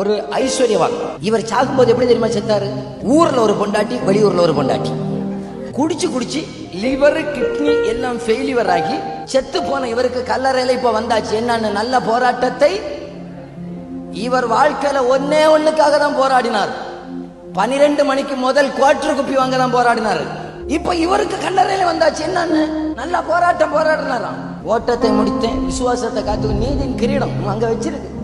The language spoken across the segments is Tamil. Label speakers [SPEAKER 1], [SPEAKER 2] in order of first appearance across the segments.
[SPEAKER 1] ஒரு ஐஸ்வர்யவான். இவர் சாகும்போது எப்படி தெரியுமா செத்தாரு? ஊர்ல ஒரு பொண்டாட்டி வெளியூர்ல ஒரு பொண்டாட்டி. குடிச்சு குடிச்சு லிவர் கிட்னி எல்லாம் ஃபெயிலியர் ஆகி செத்து போன இவருக்கு கல்லறையில இப்ப வந்தாச்சு. என்னன்னு? நல்ல போராட்டத்தை இவர் வாழ்க்கையில ஒன்னே ஒண்ணுக்காக தான் போராடினார். பனிரெண்டு மணிக்கு முதல் குவாட்டர் குப்பி வாங்க தான் போராடினார். இப்ப இவருக்கு கல்லறையில வந்தாச்சு. என்னன்னு? நல்ல போராட்டம் போராடினாராம். ஓட்டத்தை முடித்தேன். விசுவாசத்தை காத்து நீதியின் கிரீடம் அங்க வச்சிருக்கு.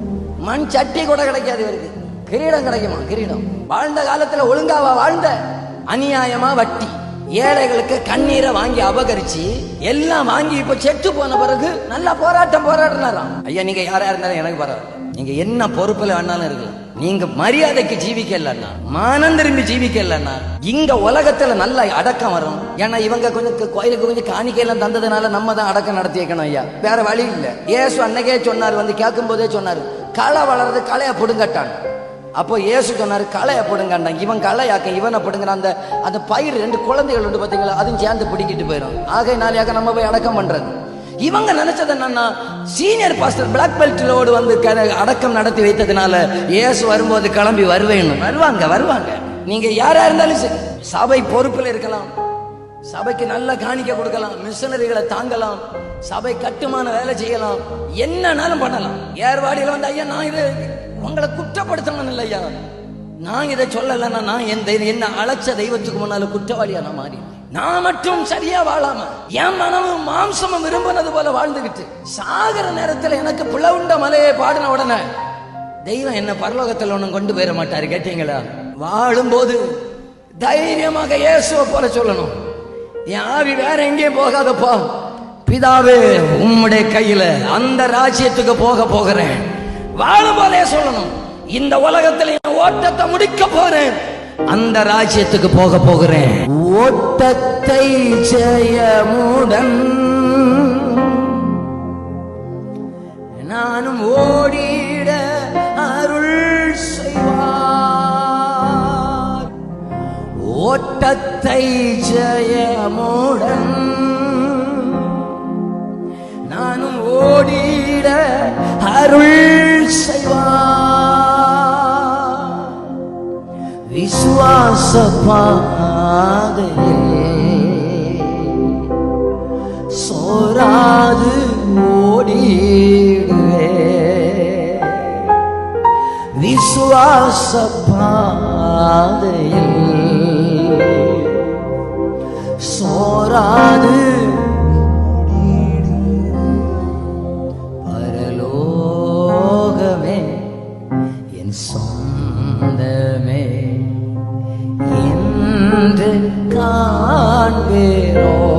[SPEAKER 1] மண் சட்டி கூட கிடைக்காது இவருக்கு. கிரீடம் கிடைக்குமா? கிரீடம். வாழ்ந்த காலத்துல ஒழுங்காவா வாழ்ந்த? அநியாயமா வட்டி. ஏழைகளுக்கு கண்ணீரை வாங்கி அபகரிச்சு எல்லாம் வாங்கி இப்ப செத்து போன பிறகு நல்லா போராட்டம் போராடினாராம். ஐயா நீங்க யாரா இருந்தாலும் எனக்கு பரவாயில்ல. நீங்க என்ன பொறுப்புல வேணாலும் இருக்கலாம். நீங்க மரியாதைக்கு ஜீவிக்கலன்னா மானம் திரும்பி ஜீவிக்கலன்னா இங்க உலகத்துல நல்ல அடக்கம் வரும். ஏன்னா இவங்க கொஞ்சம் கோயிலுக்கு கொஞ்சம் காணிக்கையெல்லாம் தந்ததுனால நம்ம தான் அடக்கம் நடத்தி வைக்கணும் ஐயா. வேற வழி இல்ல. ஏசு அன்னைக்கே சொன்னார் வந்து கேட்கும் போதே சொன்னார் களை வளர்றது களையை பிடுங்கட்டான். அப்போ இயேசு சொன்னார் களையை பிடுங்கண்டான் இவன் களையாக்க இவனை பிடுங்கிற அந்த அந்த பயிர் ரெண்டு குழந்தைகள் உண்டு பார்த்தீங்களா அதுவும் சேர்ந்து பிடிக்கிட்டு போயிடும் ஆகை நாளையாக நம்ம போய் அடக்கம் பண்றது. இவங்க நினைச்சது என்னன்னா சீனியர் பாஸ்டர் பிளாக் பெல்ட்டோடு வந்து க- அடக்கம் நடத்தி வைத்ததுனால இயேசு வரும்போது கிளம்பி வருவேன் வருவாங்க வருவாங்க. நீங்க யாரா இருந்தாலும் சரி சபை பொறுப்பில் இருக்கலாம். சபைக்கு நல்ல காணிக்க கொடுக்கலாம் மிஷனரிகளை தாங்கலாம் சபை கட்டுமான வேலை செய்யலாம் என்னன்னாலும் பண்ணலாம். ஏர்வாடியில் வந்து ஐயா நான் இது உங்களை குற்றப்படுத்தணும் இல்லை ஐயா. நான் இதை சொல்லலைன்னா நான் என் என்ன அழைச்ச தெய்வத்துக்கு முன்னால குற்றவாளியா நான் மாறி. நான் மட்டும் சரியா வாழாம என் மனமும் மாம்சமும் விரும்பினது போல வாழ்ந்துகிட்டு சாகிற நேரத்துல எனக்கு பிளவுண்ட மலையை பாடின உடனே தெய்வம் என்ன பரலோகத்தில் ஒன்றும் கொண்டு போயிட மாட்டாரு கேட்டீங்களா? வாழும்போது தைரியமாக இயேசுவை போல சொல்லணும். என் ஆவி வேற எங்கேயும் போகாதப்பா. பிதாவே உம்முடைய கையில அந்த ராஜ்யத்துக்கு போக போகிறேன். வாழும் போதே சொல்லணும். இந்த உலகத்துல என் ஓட்டத்தை முடிக்க போறேன். அந்த ராஜ்யத்துக்கு போக போகிறேன். ஓட்டத்தை ஜெயமுடன் ஓட்டத்தை ஜெயமுடன். நானும் ஓடிட அருள் செய்வா. விசுவாச பாதையே சோராது ஓடிடுவே. விசுவாச பாதையில் சோராது. பரலோகமே என் சொந்தமே. என்று காண்பேரோ.